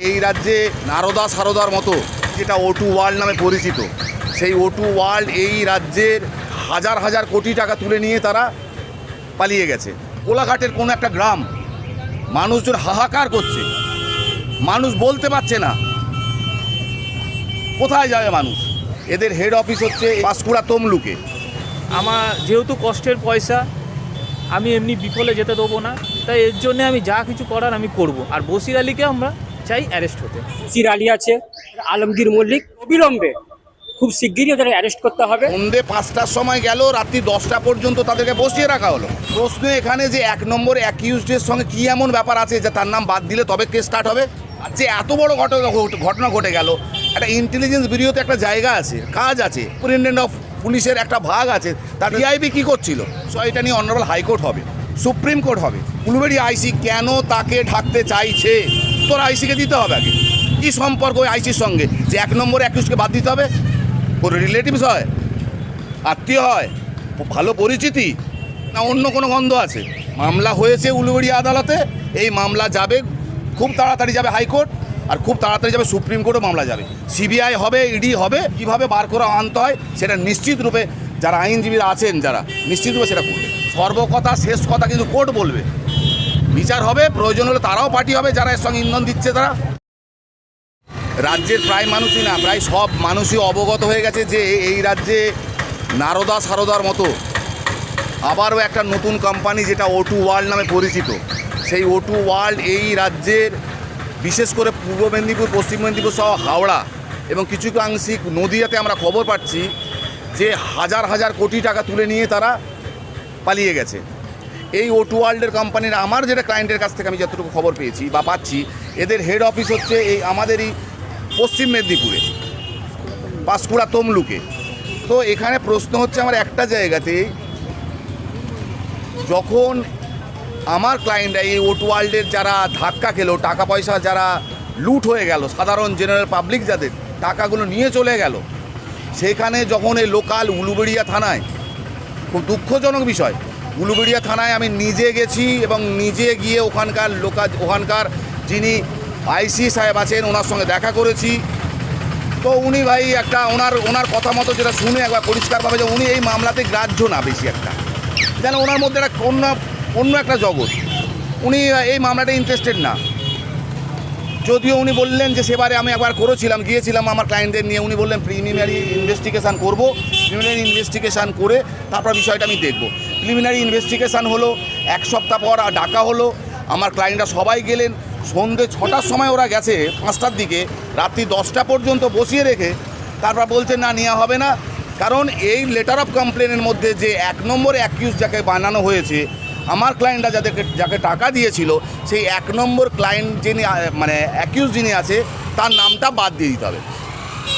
এই রাজ্যে নারদা সারদার মতো, যেটা ওটু ওয়ার্ল্ড নামে পরিচিত, সেই ওটু ওয়ার্ল্ড এই রাজ্যের হাজার হাজার কোটি টাকা তুলে নিয়ে তারা পালিয়ে গেছে। কোলাঘাটের কোনো একটা গ্রাম, মানুষজন হাহাকার করছে। মানুষ বলতে পারছে না, কোথায় যাবে মানুষ? এদের হেড অফিস হচ্ছে পাঁশকুড়া তমলুকে। আমার যেহেতু কষ্টের পয়সা, আমি এমনি বিফলে যেতে দেবো না, তাই এর জন্য আমি যা কিছু করার আমি করব। আর বসির আলীকে আমরা চাই অ্যারেস্ট হতে। সির আলী আছে, আলমগীর মল্লিক, অবিলম্বে খুব শিগগিরই ওদের অ্যারেস্ট করতে হবে। সন্ধে পাঁচটার সময় গেল, রাত্রি দশটা পর্যন্ত তাদেরকে বসিয়ে রাখা হলো। প্রশ্ন এখানে যে এক নম্বর অ্যাকিউজডের সঙ্গে কি এমন ব্যাপার আছে যে তার নাম বাদ দিলে তবে কেস স্টার্ট হবে? আর যে এত বড় ঘটনা ঘট- ঘটনা ঘটে গেল, একটা ইন্টেলিজেন্স ব্যুরোতে একটা জায়গা আছে, কাজ আছে সুপারিনটেন্ডেন্ট অফ পুলিশের একটা ভাগ আছে, তার ডিআইবি কী করছিল? সো এটা নিয়ে অনারেবল হাইকোর্ট হবে, সুপ্রিম কোর্ট হবে। উলুবেড়ি আইসি কেন তাকে ঢাকতে চাইছে? তোর আইসিকে দিতে হবে আগে। কী সম্পর্ক ওই আইসির সঙ্গে? যে এক নম্বর অ্যাকিউজকে বাদ দিতে হবে? কোনো রিলেটিভস হয়, আত্মীয় হয়, ভালো পরিচিতি, না অন্য কোনো গন্ধ আছে? মামলা হয়েছে উলুবেড়ি আদালতে, এই মামলা যাবে, খুব তাড়াতাড়ি যাবে হাইকোর্ট, আর খুব তাড়াতাড়ি যাবে সুপ্রিম কোর্টও মামলা যাবে। সিবিআই হবে ইডি হবে, কীভাবে বার করে আনতে হয়, সেটা নিশ্চিত রূপে যারা আইনজীবীরা আছেন যারা, নিশ্চিত রূপে সেটা করবে। সর্বকথা, শেষ কথা কিন্তু কোর্ট বলবে। বিচার হবে, প্রয়োজন হলে তারাও পার্টি হবে, যারা এর সঙ্গে ইন্ধন দিচ্ছে তারা। রাজ্যের প্রায় মানুষই না, প্রায় সব মানুষই অবগত হয়ে গেছে যে এই রাজ্যে নারদা সারদার মতো আবারও একটা নতুন কোম্পানি যেটা ওটু ওয়ার্ল্ড নামে পরিচিত। সেই ওটু ওয়ার্ল্ড এই রাজ্যের বিশেষ করে পূর্ব মেদিনীপুর, পশ্চিম মেদিনীপুর সহ হাওড়া এবং কিছু আংশিক নদীয়াতে আমরা খবর পাচ্ছি যে হাজার হাজার কোটি টাকা তুলে নিয়ে তারা পালিয়ে গেছে। এই ওটু ওয়ার্ল্ডের কোম্পানির আমার যেটা ক্লায়েন্টের কাছ থেকে আমি যতটুকু খবর পেয়েছি বা পাচ্ছি, এদের হেড অফিস হচ্ছে এই আমাদেরই পশ্চিম মেদিনীপুরে, পাঁশকুড়া তমলুকে। তো এখানে প্রশ্ন হচ্ছে আমার একটা জায়গাতে, যখন আমার ক্লায়েন্টরা এই ওট ওয়ার্ল্ডের যারা ধাক্কা খেলো, টাকা পয়সা যারা লুট হয়ে গেল, সাধারণ জেনারেল পাবলিক যাদের, টাকাগুলো নিয়ে চলে গেল, সেখানে যখন এই লোকাল উলুবেড়িয়া থানায়, খুব দুঃখজনক বিষয় উলুবেড়িয়া থানায় আমি নিজে গেছি এবং নিজে গিয়ে ওখানকার লোকা ওখানকার যিনি আইসি সাহেব আছেন, ওনার সঙ্গে দেখা করেছি। তো উনি ভাই একটা ওনার ওনার কথা মতো যেটা শুনে একবার পরিষ্কারভাবে যে উনি এই মামলাতে গ্রাহ্য না বেশি একটা। যেন ওনার মধ্যে একটা অন্য অন্য একটা জগৎ। উনি এই মামলাটা ইন্টারেস্টেড না। যদিও উনি বললেন যে সেবারে আমি একবার করেছিলাম, গিয়েছিলাম আমার ক্লায়েন্টদের নিয়ে। উনি বললেন প্রিলিমিনারি ইনভেস্টিগেশান করব। প্রিলিমিনারি ইনভেস্টিগেশন করে তারপর বিষয়টা আমি দেখব। প্রিলিমিনারি ইনভেস্টিগেশন হলো, এক সপ্তাহ পর ডাকা হলো। আমার ক্লায়েন্টরা সবাই গেলেন। সন্ধে ছটার সময় ওরা গেছে পাঁচটার দিকে, রাত্রি দশটা পর্যন্ত বসিয়ে রেখে তারপর বলছে, না, নেওয়া হবে না। কারণ এই লেটার অফ কমপ্লেনের মধ্যে যে এক নম্বর অ্যাকিউজ যাকে বানানো হয়েছে, আমার ক্লায়েন্টরা যাদেরকে, যাকে টাকা দিয়েছিল, সেই এক নম্বর ক্লায়েন্ট যিনি মানে অ্যাকিউজ যিনি আছে, তার নামটা বাদ দিয়ে দিতে হবে।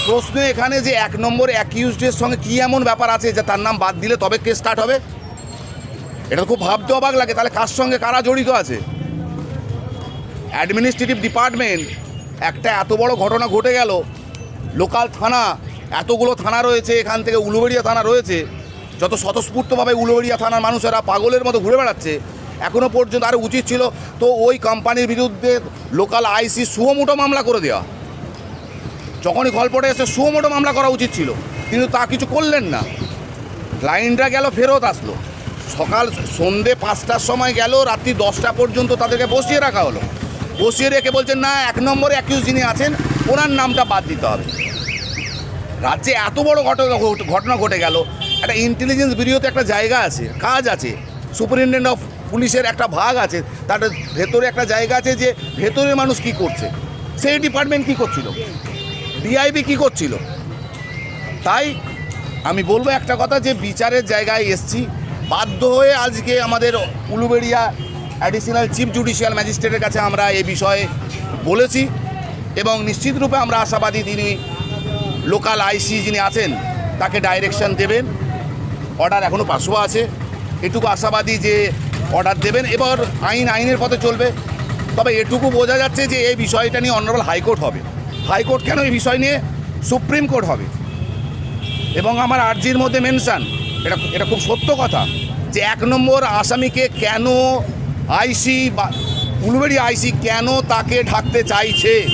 প্রশ্ন এখানে যে এক নম্বর অ্যাকিউজডের সঙ্গে কী এমন ব্যাপার আছে যে তার নাম বাদ দিলে তবে কেস স্টার্ট হবে? এটা খুব ভাবতে অবাক লাগে। তাহলে কার সঙ্গে কারা জড়িত আছে? অ্যাডমিনিস্ট্রেটিভ ডিপার্টমেন্ট একটা এত বড় ঘটনা ঘটে গেল। লোকাল থানা, এতগুলো থানা রয়েছে, এখান থেকে উলুবেড়িয়া থানা রয়েছে। যত স্বতঃস্ফূর্তভাবে উলুবেড়িয়া থানার মানুষেরা পাগলের মতো ঘুরে বেড়াচ্ছে। এখনও পর্যন্ত আরও উচিত ছিল, তো ওই কোম্পানির বিরুদ্ধে লোকাল আইসি সুমোটো মামলা করে দেওয়া যখনই গল্পটা এসে সুমোটো মামলা করা উচিত ছিল, কিন্তু তা কিছু করলেন না। ক্লায়েন্টরা গেল, ফেরত আসলো। সকাল সন্ধে পাঁচটার সময় গেল, রাত্রি দশটা পর্যন্ত তাদেরকে বসিয়ে রাখা হলো। বসিয়ে রেখে বলছেন, না, এক নম্বরে অ্যাকিউজ যিনি আছেন, ওনার নামটা বাদ দিতে হবে। রাজ্যে এত বড় ঘটনা ঘটনা ঘটে গেল। একটা ইন্টেলিজেন্স ব্যুরোতে একটা জায়গা আছে, কাজ আছে। সুপারিনটেন্ডেন্ট অফ পুলিশের একটা ভাগ আছে, তার ভেতরে একটা জায়গা আছে যে ভেতরের মানুষ কি করছে। সেই ডিপার্টমেন্ট কি করছিল? ডিআইবি কি করছিল? তাই আমি বলব একটা কথা যে বিচারের জায়গায় এসছি বাধ্য হয়ে আজকে আমাদের উলুবেড়িয়া অ্যাডিশনাল চিফ জুডিশিয়াল ম্যাজিস্ট্রেটের কাছে আমরা এ বিষয়ে বলেছি এবং নিশ্চিত রূপে আমরা আশাবাদী তিনি লোকাল আইসি যিনি আছেন, তাকে ডাইরেকশন দেবেন। অর্ডার এখনও পাশও আছে। এটুকু আশাবাদী যে অর্ডার দেবেন। এবার আইন, আইনের পথে চলবে। তবে এটুকু বোঝা যাচ্ছে যে এই বিষয়টা নিয়ে অনারেবল হাইকোর্ট হবে। হাইকোর্ট কেন এই বিষয় নিয়ে? সুপ্রিম কোর্ট হবে। এবং আমার আর্জির মধ্যে মেনশান এটা এটা খুব সত্য কথা যে এক নম্বর আসামিকে কেন আইসি বা উলুবেড়ি আইসি কেন তাকে ঢাকতে চাইছে?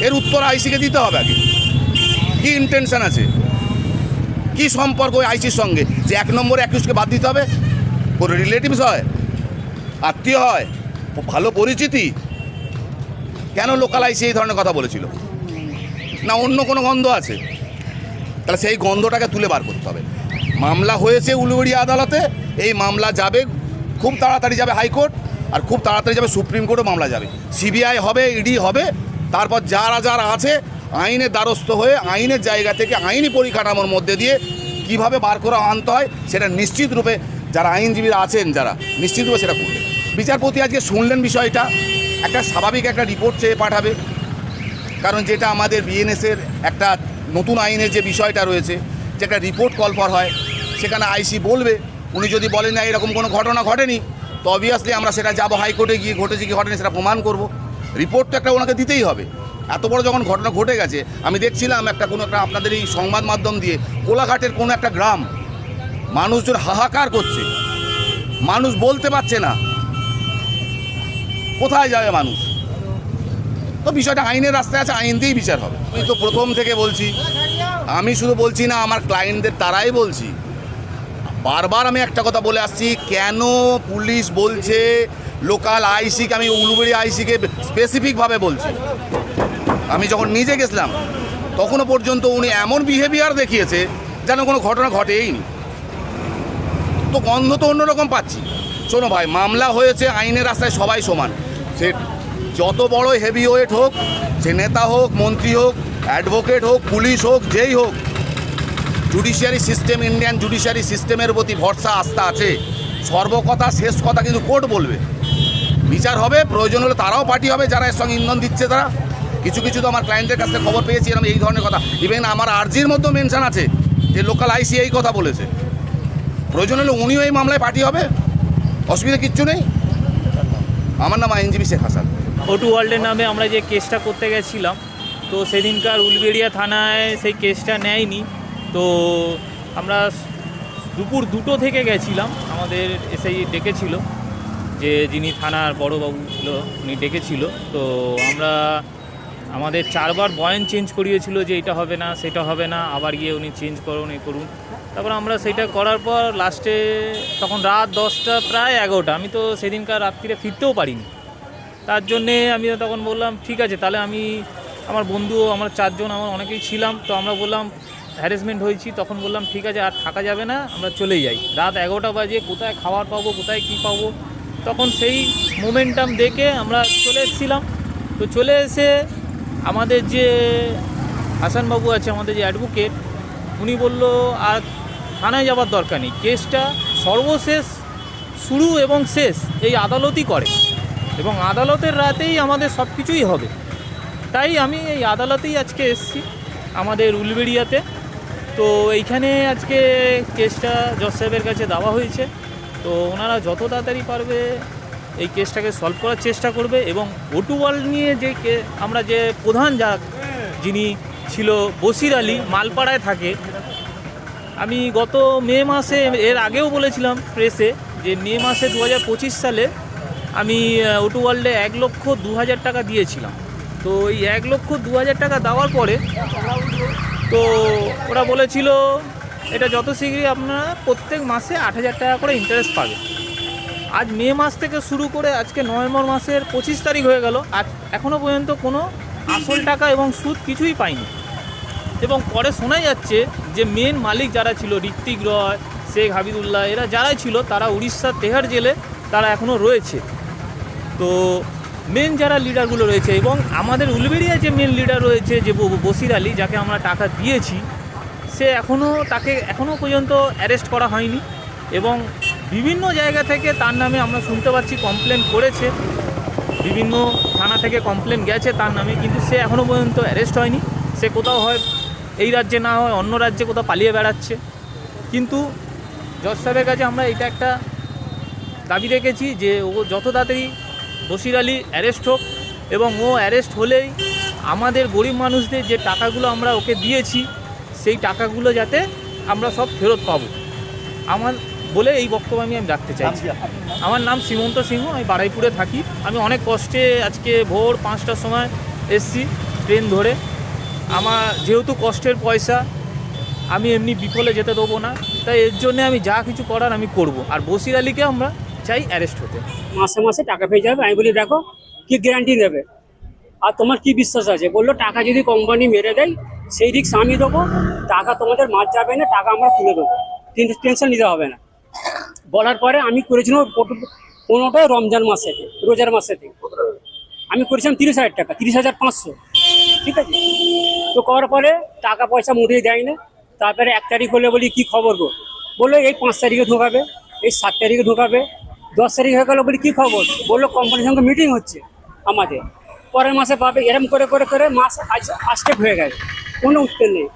এর উত্তর আইসিকে দিতে হবে আগে। কি ইন্টেনশন আছে? কি সম্পর্ক ওই আইসির সঙ্গে? যে এক নম্বরে একুশকে বাদ দিতে হবে? কোনো রিলেটিভস হয়? আত্মীয় হয়? ভালো পরিচিতি? কেন লোকাল আইসি এই ধরনের কথা বলেছিল? না অন্য কোনো গন্ধ আছে? তাহলে সেই গন্ধটাকে তুলে বার করতে হবে। মামলা হয়েছে উলুবেড়িয়া আদালতে, এই মামলা যাবে, খুব তাড়াতাড়ি যাবে হাইকোর্ট, আর খুব তাড়াতাড়ি যাবে সুপ্রিম কোর্টও মামলা যাবে। সিবিআই হবে, ইডি হবে, তারপর যারা যারা আছে আইনের দ্বারস্থ হয়ে, আইনের জায়গা থেকে আইনি পরিকাঠামোর মধ্যে দিয়ে কীভাবে বার করে আনতে হয়, সেটা নিশ্চিত রূপে যারা আইনজীবীরা আছেন, যারা, নিশ্চিত রূপে সেটা করবে। বিচারপতি আজকে শুনলেন বিষয়টা, একটা স্বাভাবিক একটা রিপোর্ট চেয়ে পাঠাবে, কারণ যেটা আমাদের বিএনএসের একটা নতুন আইনের যে বিষয়টা রয়েছে যে একটা রিপোর্ট কল ফর হয়, সেখানে আইসি বলবে। উনি যদি বলেন না এরকম কোনো ঘটনা ঘটেনি, তো অবভিয়াসলি আমরা সেটা যাব হাইকোর্টে গিয়ে ঘটেছে কি ঘটেনি সেটা প্রমাণ করব। রিপোর্ট তো একটা ওনাকে দিতেই হবে। এত বড় যখন ঘটনা ঘটে গেছে, আমি দেখছিলাম একটা কোনো একটা আপনাদের এই সংবাদ মাধ্যম দিয়ে, কোলাঘাটের কোনো একটা গ্রাম, মানুষজন হাহাকার করছে। মানুষ বলতে পারছে না। কোথায় যাবে মানুষ? তো বিষয়টা আইনের রাস্তায় আছে, আইন দিয়েই বিচার হবে। আমি তো প্রথম থেকে বলছি আমি শুধু বলছি না, আমার ক্লায়েন্টদের তারাই বলছি। বারবার আমি একটা কথা বলে আসছি, কেন পুলিশ বলছে লোকাল আইসিকে আমি উলুবেড়ি আইসিকে স্পেসিফিকভাবে বলছি? আমি যখন নিজে গেছিলাম, তখনও পর্যন্ত উনি এমন বিহেভিয়ার দেখিয়েছে, যেন কোনো ঘটনা ঘটেইনি তো গন্ধ তো অন্যরকম পাচ্ছি। শোনো ভাই, মামলা হয়েছে, আইনের রাস্তায় সবাই সমান। সে যত বড় হেভি ওয়েট হোক সে নেতা হোক, মন্ত্রী হোক অ্যাডভোকেট হোক, পুলিশ হোক, যেই হোক জুডিশিয়ারি সিস্টেম ইন্ডিয়ান জুডিশিয়ারি সিস্টেমের প্রতি ভরসা, আস্থা আছে। সর্বকথা, শেষ কথা কিন্তু কোর্ট বলবে। বিচার হবে, প্রয়োজন হলে তারাও পার্টি হবে, যারা এর সঙ্গে ইন্ধন দিচ্ছে তারা। কিছু কিছু তো আমার ক্লায়েন্টের কাছ থেকে খবর পেয়েছি, এরকম এই ধরনের কথা। ইভেন আমার আর্জির মধ্যেও মেনশন আছে, যে লোকাল আইসি এই কথা বলেছে। প্রয়োজন হলে উনিও এই মামলায় পার্টি হবে। অসুবিধা কিচ্ছু নেই। আমার নাম আইনজীবী শেখ হাসান। ওটু ওয়ার্ল্ডের নামে আমরা যে কেসটা করতে গেছিলাম তো সেদিনকার উলবেড়িয়া থানায় সেই কেসটা নেয়নি। তো আমরা দুপুর দুটো থেকে গেছিলাম। আমাদের এসেই ডেকেছিল যে যিনি থানার বড়বাবু ছিল, উনি ডেকেছিল। তো আমরা আমাদের চারবার বয়ান চেঞ্জ করিয়েছিল যে এটা হবে না, সেটা হবে না, আবার গিয়ে উনি চেঞ্জ করুন, এ করুন। তারপর আমরা সেটা করার পর লাস্টে তখন রাত দশটা প্রায় এগারোটা। আমি তো সেদিনকার রাত্রিরে ফিরতেও পারিনি। তার জন্যে আমি তখন বললাম, ঠিক আছে, তাহলে আমি আমার বন্ধু, আমার চারজন, আমার অনেকেই ছিলাম, তো আমরা বললাম হ্যারেসমেন্ট হয়েছি। তখন বললাম, ঠিক আছে, আর থাকা যাবে না, আমরা চলে যাই। রাত এগারোটা বাজে, কোথায় খাবার পাবো, কোথায় কী পাবো? তখন সেই মোমেন্টাম দেখে আমরা চলে এসেছিলাম। তো চলে এসে আমাদের যে হাসানবাবু আছে, আমাদের যে অ্যাডভোকেট উনি বলল, আর থানায় যাবার দরকার নেই। কেসটা সর্বশেষ শুরু এবং শেষ, এই আদালতই করে এবং আদালতের রাতেই আমাদের সব কিছুই হবে। তাই আমি এই আদালতেই আজকে এসেছি আমাদের উলবেড়িয়াতে। তো এইখানে আজকে কেসটা জজ সাহেবের কাছে দেওয়া হয়েছে। তো ওনারা যত তাড়াতাড়ি পারবে এই কেসটাকে সলভ করার চেষ্টা করবে এবং ওটু ওয়ার্ল্ড নিয়ে যে আমরা যে প্রধান যা যিনি ছিল বসির আলী মালপাড়ায় থাকে আমি গত মে মাসে এর আগেও বলেছিলাম প্রেসে যে মে মাসে দু হাজার পঁচিশ সালে আমি আহ, ওটু ওয়ার্ল্ডে এক লক্ষ দু হাজার টাকা দিয়েছিলাম। তো এই এক লক্ষ দু হাজার টাকা দেওয়ার পরে তো ওরা বলেছিল, এটা যত শীঘ্রই আপনারা প্রত্যেক মাসে আট হাজার টাকা করে ইন্টারেস্ট পাবে আজ মে মাস থেকে শুরু করে আজকে নভেম্বর মাসের পঁচিশ তারিখ হয়ে গেল, আজ এখনও পর্যন্ত কোনো আসল টাকা এবং সুদ কিছুই পাইনি। এবং পরে শোনা যাচ্ছে যে মেন মালিক যারা ছিল, ঋত্বিক রয়, শেখ হাবিদুল্লাহ এরা যারাই ছিল, তারা উড়িষ্যার তেহার জেলে তারা এখনও রয়েছে। তো মেন যারা লিডারগুলো রয়েছে এবং আমাদের উলবেড়িয়া যে মেন লিডার রয়েছে যে বসির আলী, যাকে আমরা টাকা দিয়েছি, সে এখনও তাকে এখনও পর্যন্ত অ্যারেস্ট করা হয়নি এবং বিভিন্ন জায়গা থেকে তার নামে আমরা শুনতে পাচ্ছি কমপ্লেন করেছে। বিভিন্ন থানা থেকে কমপ্লেন গেছে তার নামে, কিন্তু সে এখনও পর্যন্ত অ্যারেস্ট হয়নি। সে কোথাও হয়, এই রাজ্যে না হয়, অন্য রাজ্যে কোথাও পালিয়ে বেড়াচ্ছে। কিন্তু জজ সাহেবের কাছে আমরা এটা একটা দাবি রেখেছি যে ও যত তাড়াতাড়ি বসির আলী অ্যারেস্ট হোক এবং ও অ্যারেস্ট হলেই আমাদের গরিব মানুষদের যে টাকাগুলো আমরা ওকে দিয়েছি সেই টাকাগুলো যাতে আমরা সব ফেরত পাবো। আমার বলে এই বক্তব্য আমি আমি রাখতে চাইছি। আমার নাম সীমন্ত সিংহ আমি বারাইপুরে থাকি। আমি অনেক কষ্টে আজকে ভোর পাঁচটার সময় এসছি ট্রেন ধরে। আমার যেহেতু কষ্টের পয়সা আমি এমনি বিফলে যেতে দেবো না। তাই এর জন্য আমি যা কিছু করার আমি করব। আর বসির আলীকে আমরা চাই অ্যারেস্ট হতে। মাসে মাসে টাকা পেয়ে যাবে, আমি বলি, দেখো, কি গ্যারান্টি দেবে আর তোমার কি বিশ্বাস আছে? বলল, টাকা যদি কোম্পানি মেরে দেয়, সেই রিক্স আমি দেবো, টাকা তোমাদের মার যাবে না, টাকা আমরা তুলে দেবো। কিন্তু টেনশন নিতে হবে না। বলার পরে আমি করেছিলাম পনেরোটায় রমজান মাসে, রোজার মাসে আমি করেছিলাম তিরিশ হাজার টাকা, তিরিশ হাজার পাঁচশো। ঠিক আছে? তো করার পরে টাকা পয়সা মোটেই দেয় না। তারপরে এক তারিখ হলে বলি, কি খবর গো? বলল, এই পাঁচ তারিখে ঢোকাবে, এই সাত তারিখে ঢোকাবে দশ তারিখ হয়ে গেল বলি, কী খবর? বলল কোম্পানির সঙ্গে মিটিং হচ্ছে আমাদের। পরের মাসে পাবে, এরম করে করে করে মাস আজ আস্টেপ হয়ে গেছে। কোনো উত্তর নেই।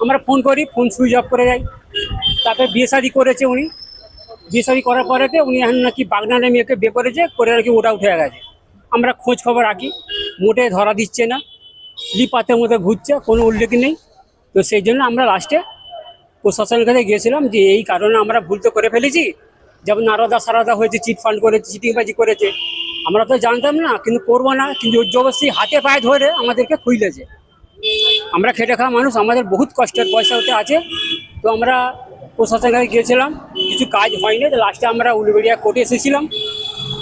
আমরা ফোন করি ফোন সুইচ অফ করে যাই তারপরে বিয়ে শাদি করেছে উনি। বিয়ে শাদি করার পরেতে উনি এখন নাকি বাগনানে মেয়েকে বিয়ে করেছে, করে নাকি ওটা উঠে গেছে। আমরা খোঁজ খবর রাখি। মোটে ধরা দিচ্ছে না। লিপাতের মধ্যে ঘুরছে, কোনো উল্লেখ নেই। তো সেই জন্য আমরা লাস্টে প্রশাসনের কাছে গিয়েছিলাম যে এই কারণে আমরা ভুল তো করে ফেলেছি। যেমন নারদা সারদা হয়েছে, চিট ফান্ড করেছে, চিটিংবাজি করেছে। আমরা তো জানতাম না, কিন্তু করব না, কিন্তু জবরদস্তি হাতে পায়ে ধরে আমাদেরকে খুইলেছে। আমরা খেটে খাওয়া মানুষ, আমাদের বহুত কষ্টের পয়সা হতে আছে। তো আমরা প্রশাসনের গিয়েছিলাম, কিছু কাজ হয়নি লাস্টে আমরা উলুবেড়িয়া কোর্টে এসেছিলাম।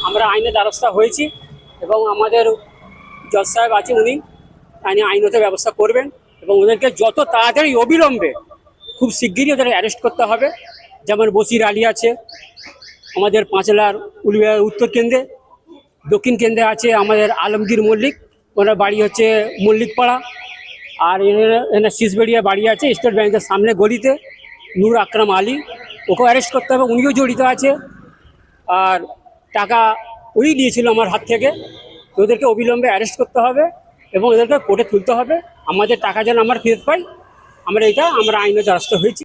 আমরা আইনের দ্বারস্থ হয়েছি, এবং আমাদের জজ সাহেব আছে উনি আইনে আইনত ব্যবস্থা করবেন, এবং ওদেরকে যত তাড়াতাড়ি অবিলম্বে খুব শিগগিরই ওদের অ্যারেস্ট করতে হবে। যেমন বসির আলী আছে, আমাদের পাঁচলার উলুবেড়িয়া উত্তর কেন্দ্রে, দক্ষিণ কেন্দ্রে আছে আমাদের আলমগীর মল্লিক, ওনার বাড়ি হচ্ছে মল্লিকপাড়া, আর এনার শিসবেড়িয়া বাড়ি আছে স্টেট ব্যাংকের সামনে গলিতে, নূর আকরাম আলী, ওকেও অ্যারেস্ট করতে হবে, উনিও জড়িত আছে, আর টাকা ওই নিয়েছিল আমার হাত থেকে ওদেরকে অবিলম্বে অ্যারেস্ট করতে হবে এবং ওদেরকে কোর্টে তুলতে হবে, আমাদের টাকা যেন আমরা ফেরত পাই, আমরা এটা, আমরা আইনে দ্বারস্থ হয়েছি।